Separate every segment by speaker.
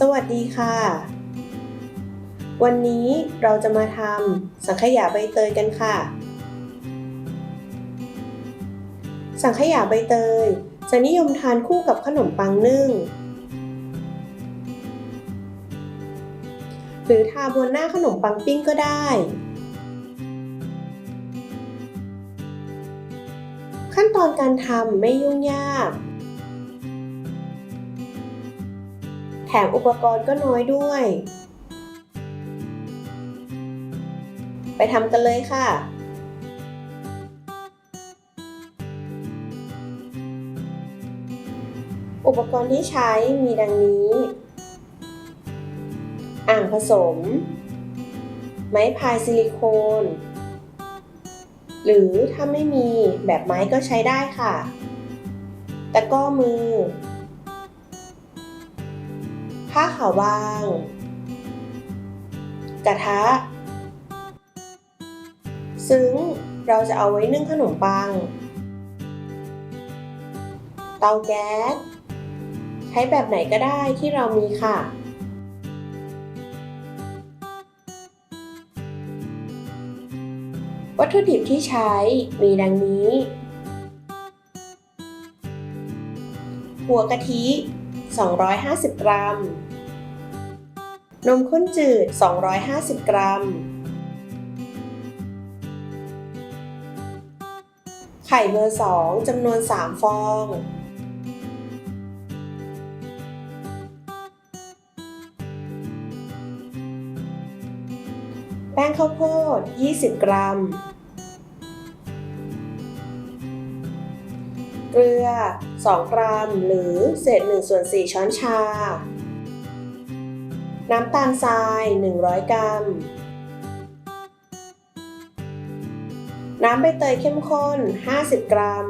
Speaker 1: สวัสดีค่ะ วันนี้เราจะมาทำสังขยาใบเตยกันค่ะ สังขยาใบเตยจะนิยมทานคู่กับขนมปังนึ่ง หรือทาบนหน้าขนมปังปิ้งก็ได้ ขั้นตอนการทำไม่ยุ่งยาก มอุปกรณ์ก็น้อยด้วย ไปทำกันเลยค่ะอุปกรณ์ที่ใช้มีดังนี้ อ่างผสม ไม้พายซิลิโคน หรือถ้าไม่มีแบบไม้ก็ใช้ได้ค่ะ ตะก้อมือ ผ้าขาวบาง กระทะ ซึ้งเราจะเอาไว้นึ่งขนมปัง เตาแก๊ส ใช้แบบไหนก็ได้ที่เรามีค่ะวัตถุดิบที่ใช้มีดังนี้ หัวกะทิ 250 กรัม นมข้นจืด 250 กรัม ไข่เบอร์ 2จำนวน 3 ฟอง แป้งข้าวโพด 20 กรัม เกลือ 2 กรัม หรือเศษ1ส่วน4ช้อนชา น้ำตาลทราย 100 กรัม น้ำใบเตยเข้มข้น 50 กรัม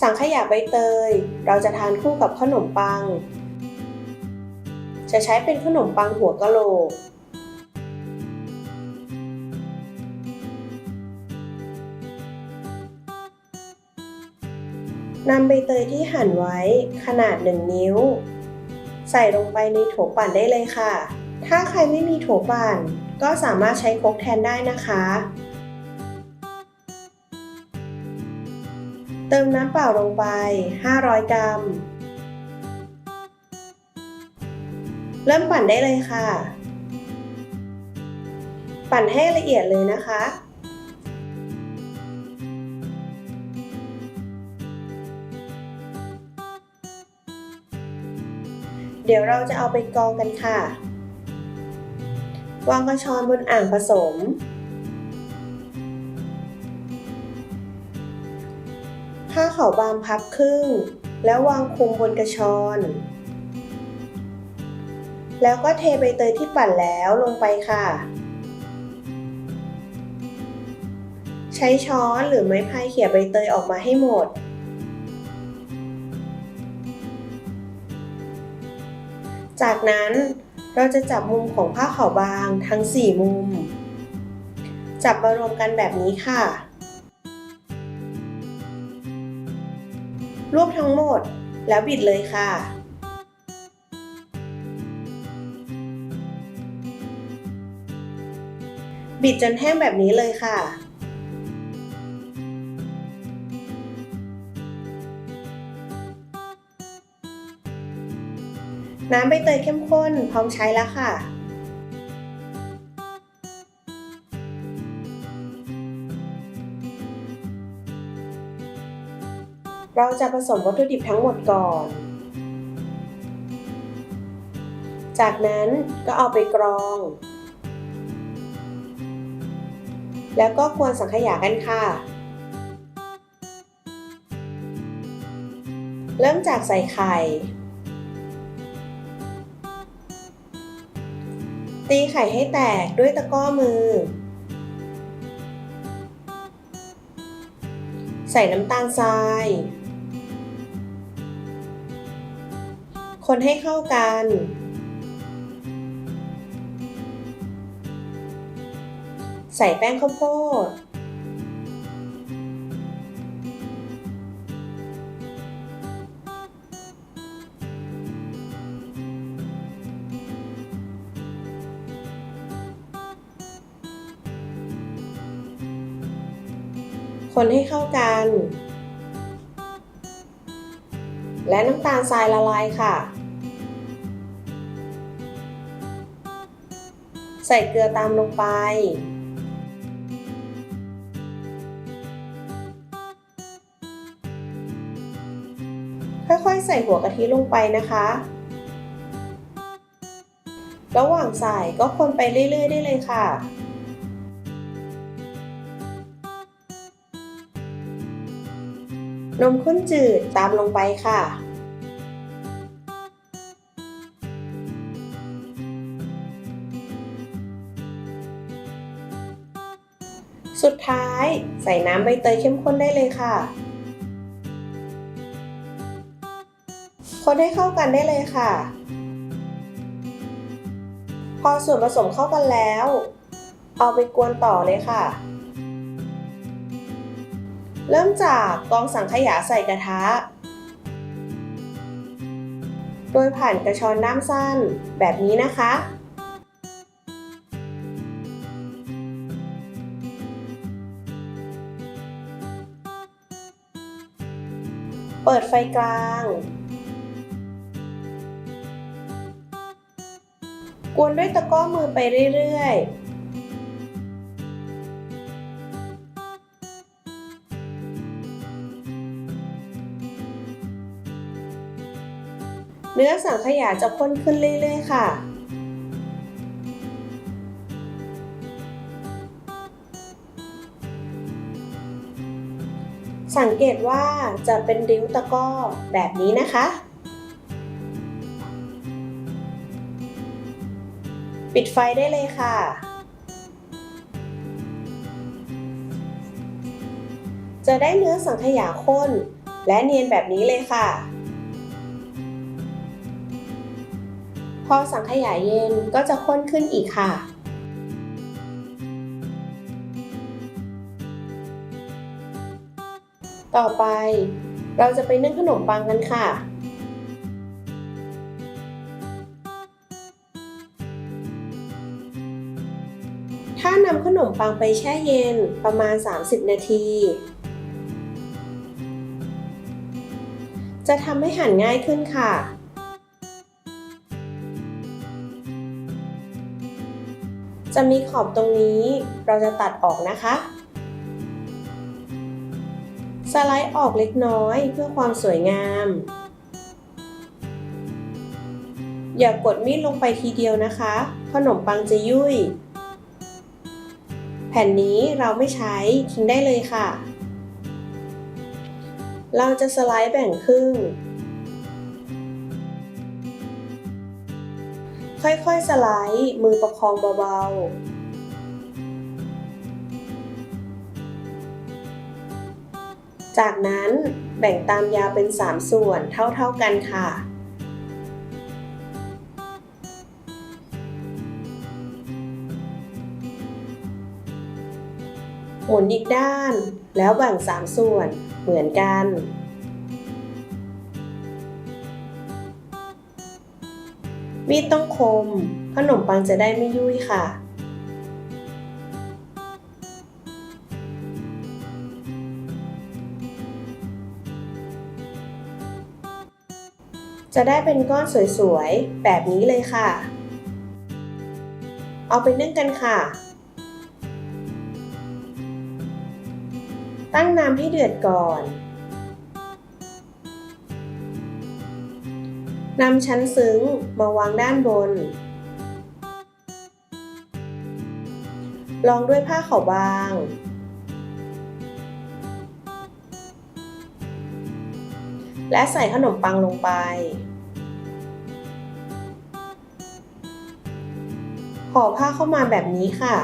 Speaker 1: สังขยาใบเตย เราจะทานคู่กับขนมปัง จะใช้เป็นขนมปังหัวกะโหลก นำใบเตยที่หั่นไว้ขนาด 1 นิ้ว ใส่ลงไปในโถปั่นได้เลยค่ะ ถ้าใครไม่มีโถปั่น ก็สามารถใช้ครกแทนได้นะคะ เติมน้ำเปล่าลงไป 500 กรัม เริ่มปั่นได้เลยค่ะ ปั่นให้ละเอียดเลยนะคะ เดี๋ยวเราจะเอาไปกรองกันค่ะ วางกระชอนบนอ่างผสม ผ้าขาวบางพับครึ่ง แล้ววางคลุมบนกระชอน แล้วก็เทใบเตยที่ปั่นแล้วลงไปค่ะ ใช้ช้อนหรือไม้พายเขี่ยใบเตยออกมาให้หมด จากนั้นเราจะจับมุมของผ้าขาวบางทั้ง 4 มุม จับมารวมกันแบบนี้ค่ะ รวบทั้งหมดแล้วบิดเลยค่ะ บิดจนแห้งแบบนี้เลยค่ะ น้ำใบเตยเข้มข้นพร้อมใช้แล้วค่ะ เราจะผสมวัตถุดิบทั้งหมดก่อน จากนั้นก็เอาไปกรอง แล้วก็กวนสังขยากันค่ะเริ่มจากใส่ไข่ ตีไข่ให้แตกด้วยตะก้อมือ ใส่น้ำตาลทราย คนให้เข้ากัน ใส่แป้งข้าวโพด คนให้เข้ากัน และน้ำตาลทรายละลายค่ะ ใส่เกลือตามลงไป ค่อยๆ ใส่หัวกะทิลงไปนะคะ ระหว่างใส่ก็คนไปเรื่อยๆ ได้เลยค่ะ นมข้นจืดตามลงไปค่ะ สุดท้ายใส่น้ำใบเตยเข้มข้นได้เลยค่ะ คนให้เข้ากันได้เลยค่ะ พอส่วนผสมเข้ากันแล้ว เอาไปกวนต่อเลยค่ะ เริ่มจากกองสังขยาใส่กระทะ โดยผ่านกระชอนด้ามสั้นแบบนี้นะคะ เปิดไฟกลาง กวนด้วยตะกร้อมือไปเรื่อยๆ เนื้อสังขยาจะข้นขึ้นเรื่อยๆค่ะ สังเกตว่าจะเป็นริ้วตะก้อแบบนี้นะคะ ปิดไฟได้เลยค่ะจะได้เนื้อสังขยาข้น และเนียนแบบนี้เลยค่ะ อสังขยาเย็นก็จะข้นขึ้นอีกค่ะ ต่อไปเราจะไปนึ่งขนมปังกันค่ะ ถ้านำขนมปังไปแช่เย็นประมาณ 30 นาที จะทำให้หั่นง่ายขึ้นค่ะ จะมีขอบตรงนี้เราจะตัดออกนะคะ สไลด์ออกเล็กน้อยเพื่อความสวยงาม อย่ากดมีดลงไปทีเดียวนะคะ ขนมปังจะยุ่ย แผ่นนี้เราไม่ใช้ทิ้งได้เลยค่ะ เราจะสไลด์แบ่งครึ่ง ค่อยๆสไลด์ มือประคองเบาๆ จากนั้นแบ่งตามยาวเป็น 3 ส่วนเท่าๆกันค่ะ หมุนอีกด้านแล้วแบ่ง 3 ส่วนเหมือนกัน มีดต้องคม ขนมปังจะได้ไม่ยุ่ยค่ะ จะได้เป็นก้อนสวยๆ แบบนี้เลยค่ะ เอาไปนึ่งกันค่ะ ตั้งน้ำให้เดือดก่อน นำชั้นซึ้งมาวางด้านบน รองด้วยผ้าขาวบาง และใส่ขนมปังลงไป ห่อผ้าเข้ามาแบบนี้ค่ะ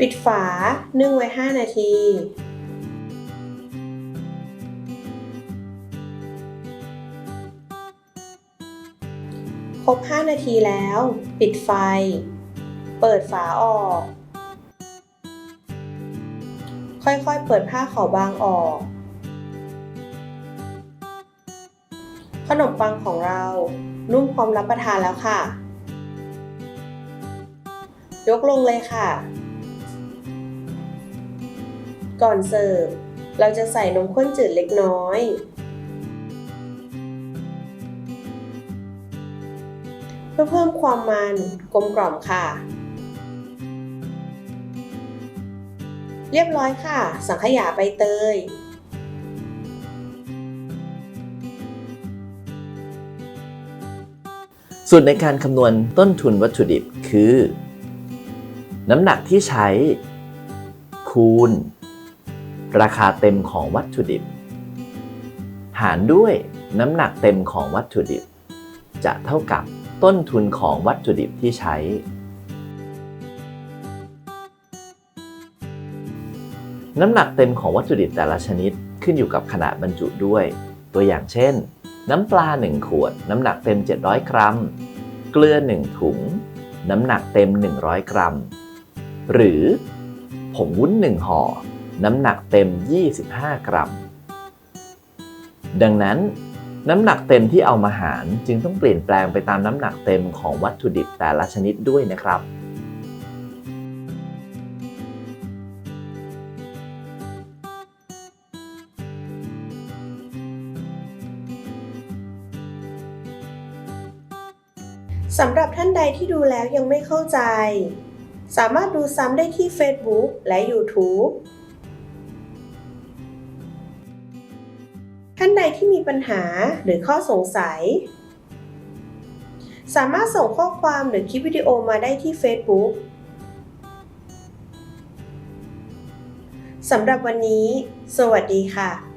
Speaker 1: ปิดฝา นึ่งไว้ 5 นาที ครบ 5 นาทีแล้ว ปิดไฟ เปิดฝาออก ค่อยๆ เปิดผ้าขาวบางออก ขนมปังของเรา นุ่มพร้อมรับประทานแล้วค่ะ ยกลงเลยค่ะ ก่อนเสิร์ฟ เราจะใส่นมข้นจืดเล็กน้อย เพื่อเพิ่มความมันกลมกล่อมค่ะ เรียบร้อยค่ะ สังขยาใบเตย
Speaker 2: สูตรในการคำนวณต้นทุนวัตถุดิบคือ น้ำหนักที่ใช้คูณ ราคาเต็มของวัตถุดิบ หารด้วยน้ำหนักเต็มของวัตถุดิบ จะเท่ากับต้นทุนของวัตถุดิบที่ใช้ น้ำหนักเต็มของวัตถุดิบแต่ละชนิดขึ้นอยู่กับขนาดบรรจุด้วย ตัวอย่างเช่น น้ำปลา 1 ขวด น้ำหนักเต็ม 700 กรัม เกลือ 1 ถุง น้ำหนักเต็ม 100 กรัม หรือผงวุ้น 1 ห่อ น้ำหนักเต็ม 25 กรัม ดังนั้นน้ำหนักเต็มที่เอามาหารจึงต้องเปลี่ยนแปลงไปตามน้ำหนักเต็มของวัตถุดิบแต่ละชนิดด้วยนะครับ
Speaker 1: สำหรับท่านใดที่ดูแล้วยังไม่เข้าใจ สามารถดูซ้ำได้ที่ Facebook และ YouTube านใดที่มีปัญหาหรือข้อสงสัย สามารถส่งข้อความหรือคลิปวิดีโอมาได้ที่ Facebook สำหรับวันนี้ สวัสดีค่ะ